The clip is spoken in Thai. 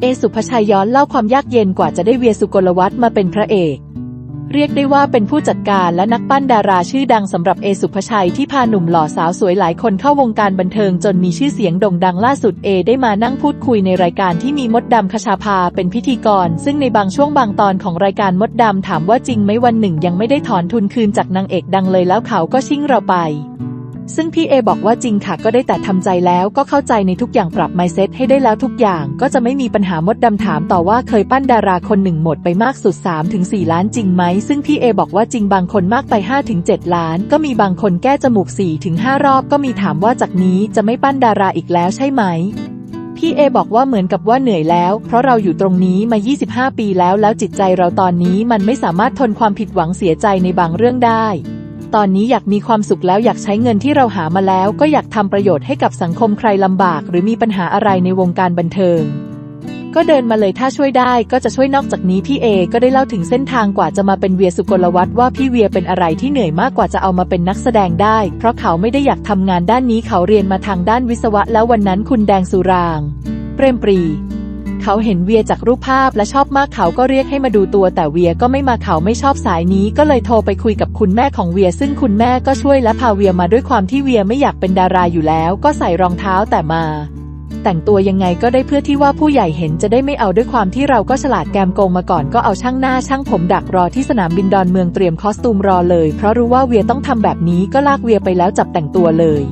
เอสุภชัยย้อนเล่าความยากเย็นกว่าจะได้เวียสุกลวัฒน์มาเป็นพระเอก เรียกได้ว่าเป็นผู้จัดการและนักปั้นดาราชื่อดังสำหรับเอสุภชัยที่พาหนุ่มหล่อสาวสวยหลายคนเข้าวงการบันเทิงจนมีชื่อเสียงโด่งดังล่าสุดเอได้มานั่งพูดคุยในรายการที่มีมดดำคชาภาเป็นพิธีกร ซึ่งในบางช่วงบางตอนของรายการมดดำถามว่าจริงไหมวันหนึ่งยังไม่ได้ถอนทุนคืนจากนางเอกดังเลยแล้วเขาก็ชิ่งเราไป ซึ่งพี่เอบอกว่าจริงค่ะก็ได้แต่ทำใจแล้วก็เข้าใจในทุกอย่างปรับ mindset ให้ได้แล้วทุกอย่างก็จะไม่มีปัญหามดดำถามต่อว่าเคยปั้นดาราคนหนึ่งหมดไปมากสุด 3-4ล้านจริงไหม ซึ่งพี่เอบอกว่าจริงบางคนมากไป 5-7ล้าน ก็มีบางคนแก้จมูก 4-5รอบก็มีถามว่าจากนี้จะไม่ปั้นดาราอีกแล้วใช่ไหมพี่เอบอกว่าเหมือนกับว่าเหนื่อยแล้ว เพราะเราอยู่ตรงนี้มา 25 ปีแล้วแล้วจิตใจเราตอนนี้มันไม่สามารถทนความผิดหวังเสียใจในบางเรื่องได้ ตอนนี้อยากมีความสุขแล้วอยากใช้เงินที่เราหามาแล้วก็อยากทำประโยชน์ให้กับสังคมใครลำบาก หรือมีปัญหาอะไรในวงการบันเทิง ก็เดินมาเลยถ้าช่วยได้ก็จะช่วยนอกจากนี้พี่เอก็ได้เล่าถึงเส้นทางกว่าจะมาเป็นเวียสุกลวัฒน์ว่าพี่เวียเป็นอะไรที่เหนื่อยมากกว่าจะเอามาเป็นนักแสดงได้ เพราะเขาไม่ได้อยากทำงานด้านนี้เขาเรียนมาทางด้านวิศวะแล้ววันนั้นคุณแดงสุราง เปรมปรี เขาเห็นเวียจากรูปภาพและชอบมากเขาก็เรียกให้มาดูตัว แต่เวียก็ไม่มาเขาไม่ชอบสายนี้ก็เลยโทรไปคุยกับคุณแม่ของเวีย ซึ่งคุณแม่ก็ช่วยและพาเวียมาด้วยความที่เวียไม่อยากเป็นดาราอยู่แล้ว ก็ใส่รองเท้าแต่มาแต่งตัวยังไงก็ได้เพื่อที่ว่าผู้ใหญ่เห็นจะได้ไม่เอาด้วยความที่เราก็ฉลาดแกมโกงมาก่อนก็เอาช่างหน้าช่างผมดักรอที่สนามบินดอนเมืองเตรียมคอสตูมรอเลย เพราะรู้ว่าเวียต้องทำแบบนี้ก็ลากเวียไปแล้วจับแต่งตัวเลย